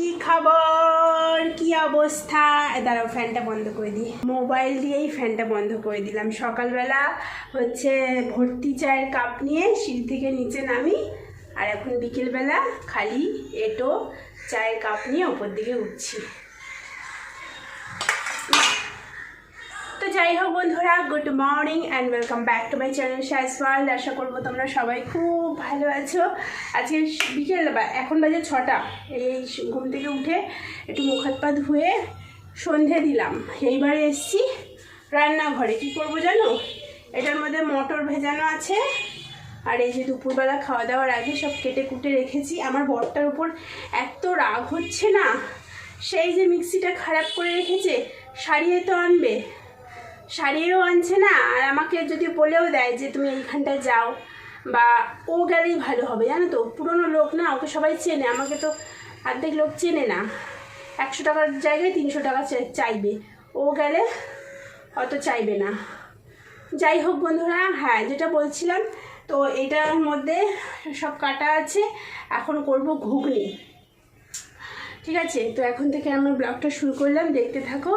কি খবর? কি অবস্থা? দাঁড়াও, ফ্যানটা বন্ধ করে দিই। মোবাইল দিয়েই ফ্যানটা বন্ধ করে দিলাম। সকালবেলা হচ্ছে ভর্তি চায়ের কাপ নিয়ে সিঁড়ি থেকে নিচে নামি, আর এখন বিকেলবেলা খালি এটো চায়ের কাপ নিয়ে ওপর দিকে উঠছি। যাই হোক বন্ধুরা good morning and welcome back to my channel শাইস world আশা করব তোমরা সবাই খুব ভালো আছো। আজকে বিকেল এখন বাজে ছটা। এই ঘুম থেকে উঠে একটু মুখ হাত পা ধুয়ে সন্ধে দিলাম। এইবারে এসছি রান্নাঘরে। কি করব জানো? এটার মধ্যে মটর ভেজানো আছে। আর এই যে দুপুরবেলা খাওয়া দাওয়ার আগে সব কেটে কুটে রেখেছি। আমার বরটার উপর এত রাগ হচ্ছে না। সেই যে মিক্সিটা খারাপ করে রেখেছে, সারিয়ে তো আনবে। সারিয়েও আনছে না, আর আমাকে যদি বলেও দেয় যে তুমি এইখানটায় যাও, বা ও গেলেই ভালো হবে, জানো তো? পুরনো লোক না, ওকে সবাই চেনে, আমাকে তো অর্ধেক লোক চেনে না। একশো টাকার জায়গায় তিনশো টাকা চাইবে। ও গেলে অত চাইবে না। যাই হোক বন্ধুরা হ্যাঁ যেটা বলছিলাম, তো এটার মধ্যে সব কাটা আছে, এখন করব ঘুগনি। ঠিক আছে? তো এখন থেকে আমরা ব্লগটা শুরু করলাম, দেখতে থাকো।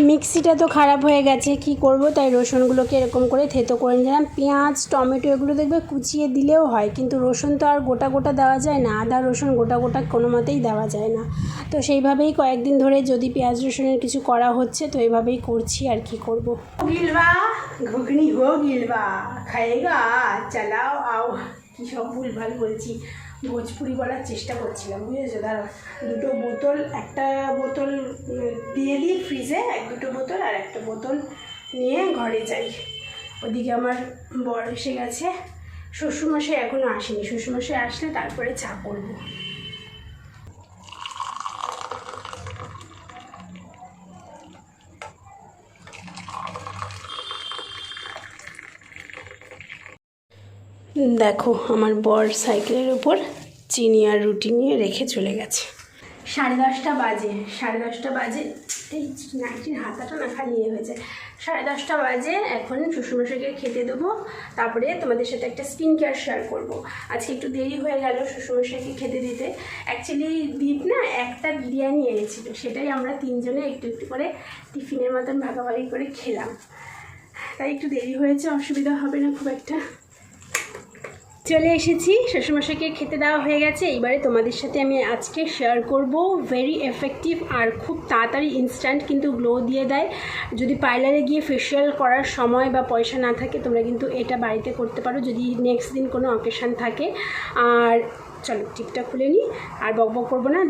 মিক্সিটা তো খারাপ হয়ে গেছে, কি করব? তাই রসুনগুলোকে এরকম করে থেতো করে নিলাম। পেঁয়াজ, টমেটো এগুলো দেখবে কুচিয়ে দিলেও হয়, কিন্তু রসুন তো আর গোটা গোটা দেওয়া যায় না। আদা, রসুন গোটা গোটা কোনো মতেই দেওয়া যায় না। তো সেইভাবেই কয়েকদিন ধরে যদি পেঁয়াজ, রসুনের কিছু করা হচ্ছে, তো এইভাবেই করছি আর কি করব। গিলবা, ঘুগনি হো গিলবা খায়েগা চালাও, আও। কী সব ভুলভাল বলছি। ভোজপুরি বলার চেষ্টা করছিলাম, বুঝেছ? দাঁড়া দুটো বোতল, একটা বোতল দিয়ে দিই ফ্রিজে এক দুটো বোতল আর একটা বোতল নিয়ে ঘরে যাই। ওদিকে আমার বর এসে গেছে। শ্বশুরমশাই এখনও আসেনি। শ্বশুরমশাই আসলে তারপরে চা করব। দেখো, আমার বর সাইকেলের ওপর চিনি আর রুটি নিয়ে রেখে চলে গেছে। সাড়ে দশটা বাজে, সাড়ে দশটা বাজে, এই নাইটির হাতাটা না খালি ইয়ে হয়েছে। সাড়ে দশটা বাজে, এখন শ্বশুরমশাইকে খেতে দেবো, তারপরে তোমাদের সাথে একটা স্কিন কেয়ার শেয়ার করব। আজকে একটু দেরি হয়ে গেল শ্বশুরমশাইকে খেতে দিতে। অ্যাকচুয়ালি দীপ না একটা বিরিয়ানি এনেছিল, সেটাই আমরা তিনজনে একটু একটু করে টিফিনের মতন ভাগাভাগি করে খেলাম। তাই একটু দেরি হয়েছে, অসুবিধা হবে না খুব একটা। চলে এসেছি। শ্বশুরমশাইকে খেতে দেওয়া হয়ে গেছে। এবারে তোমাদের সাথে আমি আজকে শেয়ার করব। ভেরি এফেক্টিভ আর খুব তাড়াতাড়ি ইনস্ট্যান্ট কিন্তু গ্লো দিয়ে দেয়। যদি পার্লারে গিয়ে ফেশিয়াল করার সময় বা পয়সা না থাকে, তোমরা কিন্তু এটা বাড়িতে করতে পারো। যদি নেক্সট দিন কোনো অকেশান থাকে। আর চলো টিপটা খুলে নিই। আর বক বক করব না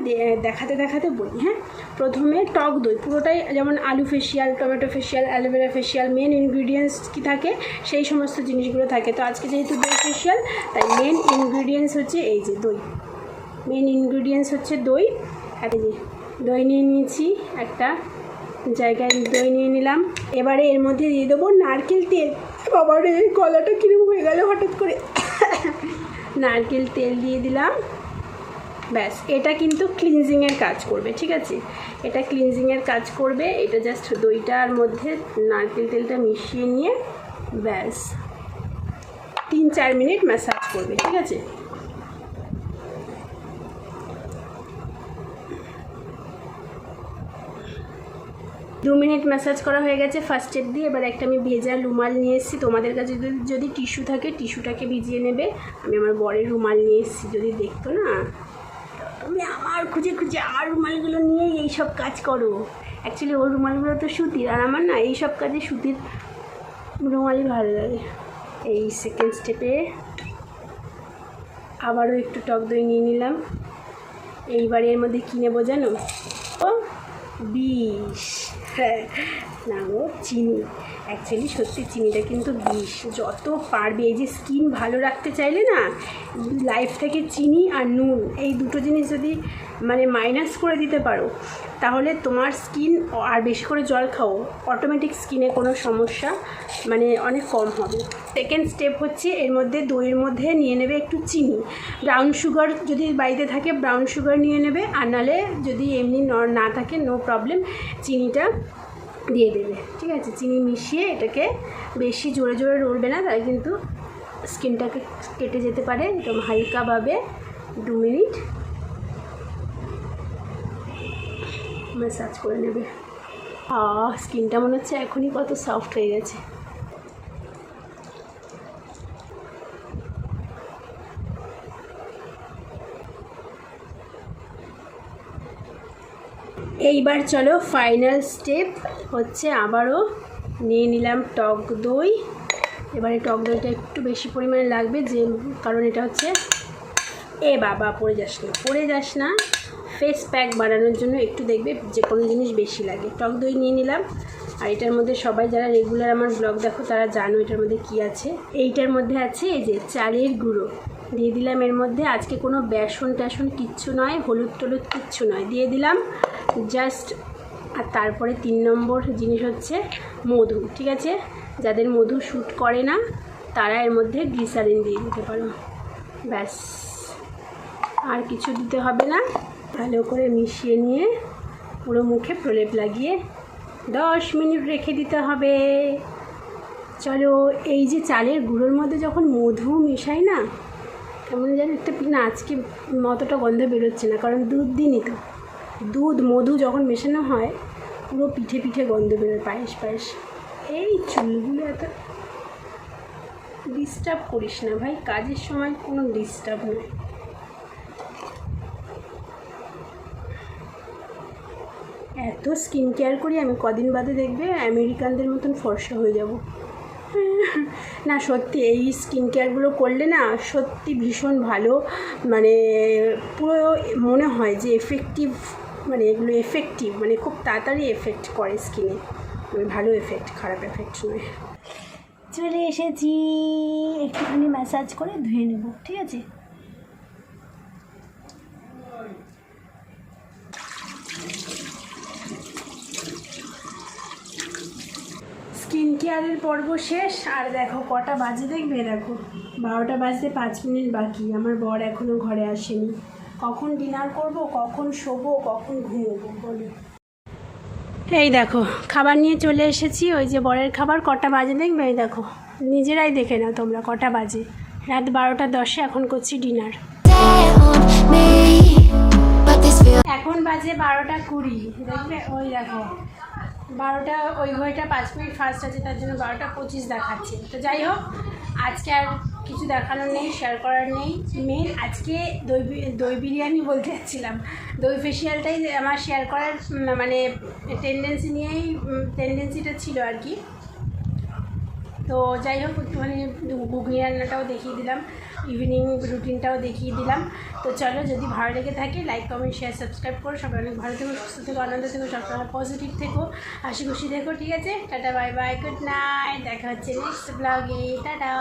দেখাতে দেখাতে বলি হ্যাঁ? প্রথমে টক দই, পুরোটাই যেমন আলু facial tomato facial aloe vera facial main ingredients কি থাকে? সেই সমস্ত জিনিসগুলো থাকে। তো আজকে যেহেতু দই ফেশিয়াল তাই মেন ইনগ্রিডিয়েন্টস হচ্ছে এই যে দই। মেন ইনগ্রিডিয়েন্টস হচ্ছে দই। আর যে দই নিয়ে নিয়েছি, একটা জায়গায় দই নিয়ে নিলাম। এবারে এর মধ্যে দিয়ে দেবো নারকেল তেল। বাবার, এই গলাটা কীরকম হয়ে গেল হঠাৎ করে। নারকেল তেল দিয়ে দিলাম। ব্যাস, এটা কিন্তু ক্লিনজিংয়ের কাজ করবে, ঠিক আছে? এটা ক্লিনজিংয়ের কাজ করবে, এটা জাস্ট দইটার মধ্যে নারকেল তেলটা মিশিয়ে নিয়ে ব্যাস, তিন চার মিনিট ম্যাসাজ করবে, ঠিক আছে? দু মিনিট ম্যাসাজ করা হয়ে গেছে ফার্স্ট স্টেপ দিয়ে। এবার একটা আমি ভেজা রুমাল নিয়ে এসেছি। তোমাদের কাছে যদি যদি টিস্যু থাকে টিস্যুটাকে ভিজিয়ে নেবে। আমি আমার বরের রুমাল নিয়ে এসেছি, যদি দেখতো না। তুমি আমার খুঁজে খুঁজে আমার রুমালগুলো নিয়েই এই সব কাজ করো। অ্যাকচুয়ালি ওর রুমালগুলো তো সুতির, আর আমার না এই সব কাজে সুতির রুমালই ভালো লাগে। এই সেকেন্ড স্টেপে আবারও একটু টক দই নিয়ে নিলাম। এইবারে এর মধ্যে কী নেব জানো? ও, বিষ। হ্যাঁ না ও চিনি। অ্যাকচুয়ালি সত্যি চিনিটা কিন্তু বিষ। যত পারবে, এই যে স্কিন ভালো রাখতে চাইলে না লাইফ থেকে চিনি আর নুন, এই দুটো জিনিস যদি মানে মাইনাস করে দিতে পারো, তাহলে তোমার স্কিন আর বেশি করে জল খাও অটোমেটিক স্কিনে কোনো সমস্যা মানে অনেক কম হবে। সেকেন্ড স্টেপ হচ্ছে এর মধ্যে, দইয়ের মধ্যে নিয়ে নেবে একটু চিনি। ব্রাউন সুগার যদি বাড়িতে থাকে ব্রাউন সুগার নিয়ে নেবে, আর নাহলে যদি এমনি না থাকে নো প্রবলেম চিনিটা দিয়ে দেবে। ঠিক আছে? চিনি মিশিয়ে এটাকে বেশি জোরে জোরে রোলবে না তাই কিন্তু স্কিনটাকে কেটে যেতে পারে। একদম হালকাভাবে দু মিনিট ম্যাসাজ করে নেবে। আ স্কিনটা মনে হচ্ছে এখনই কত সফট হয়ে গেছে। এইবার চলো ফাইনাল স্টেপ হচ্ছে আবারও নিয়ে নিলাম টক দই। এবারে টক দইটা একটু বেশি পরিমাণে লাগবে যে, কারণ এটা হচ্ছে এ বাবা, পড়ে যাস না, পড়ে যাস না। ফেস প্যাক বানানোর জন্য একটু দেখবে যে কোনো জিনিস বেশি লাগে। টক দই নিয়ে নিলাম। আর এটার মধ্যে সবাই যারা রেগুলার আমার ব্লগ দেখো, তারা জানো এটার মধ্যে কি আছে। এইটার মধ্যে আছে এই যে চালের গুঁড়ো। দিয়ে দিলাম এর মধ্যে। আজকে কোনো বেসন ট্যাসন কিচ্ছু নয়, হলুদ টলুদ কিচ্ছু নয়। দিয়ে দিলাম জাস্ট, আর তারপরে তিন নম্বর জিনিস হচ্ছে মধু, ঠিক আছে? যাদের মধু শ্যুট করে না, তারা এর মধ্যে গ্লিসারিন দিয়ে দিতে পারো। ব্যাস। আর কিছু দিতে হবে না। ভালো করে মিশিয়ে নিয়ে পুরো মুখে প্রলেপ লাগিয়ে দশ মিনিট রেখে দিতে হবে। চলো, এই যে চালের গুঁড়োর মধ্যে যখন মধু মেশাই না কেমন যেন একটা না, আজকে মতটা গন্ধ বেরোচ্ছে না, কারণ দুধ দিনই তো। দুধ, মধু যখন মেশানো হয়, পুরো পিঠে পিঠে গন্ধ বেরোয়, পায়েস পায়েস। এই চুলগুলো এত ডিস্টার্ব করিস না ভাই, কাজের সময় কোনো ডিস্টার্ব নয়। এত স্কিন কেয়ার করি, আমি কদিন বাদে দেখবে, আমেরিকানদের মতন ফর্সা হয়ে যাব। না, সত্যি, এই স্কিন কেয়ারগুলো করলে না সত্যি ভীষণ ভালো মানে পুরো মনে হয় যে এফেক্টিভ মানে এগুলো এফেক্টিভ মানে খুব তাড়াতাড়ি এফেক্ট করে স্কিনে মানে ভালো এফেক্ট খারাপ এফেক্ট নয়। চলে এসেছি, একটুখানি ম্যাসাজ করে ধুয়ে নেব, ঠিক আছে স্কিন কেয়ারের পর্ব শেষ, আর দেখো কটা বাজে দেখবে? দেখো, বারোটা বাজতে পাঁচ মিনিট বাকি। আমার বর এখনও ঘরে আসেনি। কখন ডিনার করব, কখন শোবো, কখন ঘুমোবো, বলো। এই দেখো, খাবার নিয়ে চলে এসেছি। ওই যে বরের খাবার, কটা বাজে দেখবে? এই দেখো, নিজেরাই দেখে নাও তোমরা কটা বাজে। রাত বারোটা দশে এখন করছি ডিনার। এখন বাজে বারোটা কুড়ি, দেখবে? ওই দেখো বারোটা, ওই ঘড়িটা পাঁচ মিনিট ফার্স্ট আছে, তার জন্য বারোটা পঁচিশ দেখাচ্ছে। তো যাই হোক, আজকে আর কিছু দেখানোর নেই শেয়ার করার নেই। মেন আজকে দই দই বিরিয়ানি বলতে যাচ্ছিলাম। দই ফেসিয়ালটাই আমার শেয়ার করার মানে টেন্ডেন্সি নিয়েই টেন্ডেন্সিটা ছিল আর কি। তো যাই হোক, একটুখানি ঘুগনি রান্নাটাও দেখিয়ে দিলাম ইভিনিং রুটিনটাও দেখিয়ে দিলাম। তো চলো, যদি ভালো লেগে থাকে লাইক কমেন্ট শেয়ার সাবস্ক্রাইব করো। সবাই অনেক ভালো থেকো, সুস্থ থেকো, আনন্দ থেকো, সবসময় পজিটিভ থেকো, হাসি খুশি থেকো, ঠিক আছে? Tata bye bye good night দেখা হচ্ছে নেক্সট ব্লগে টাটা।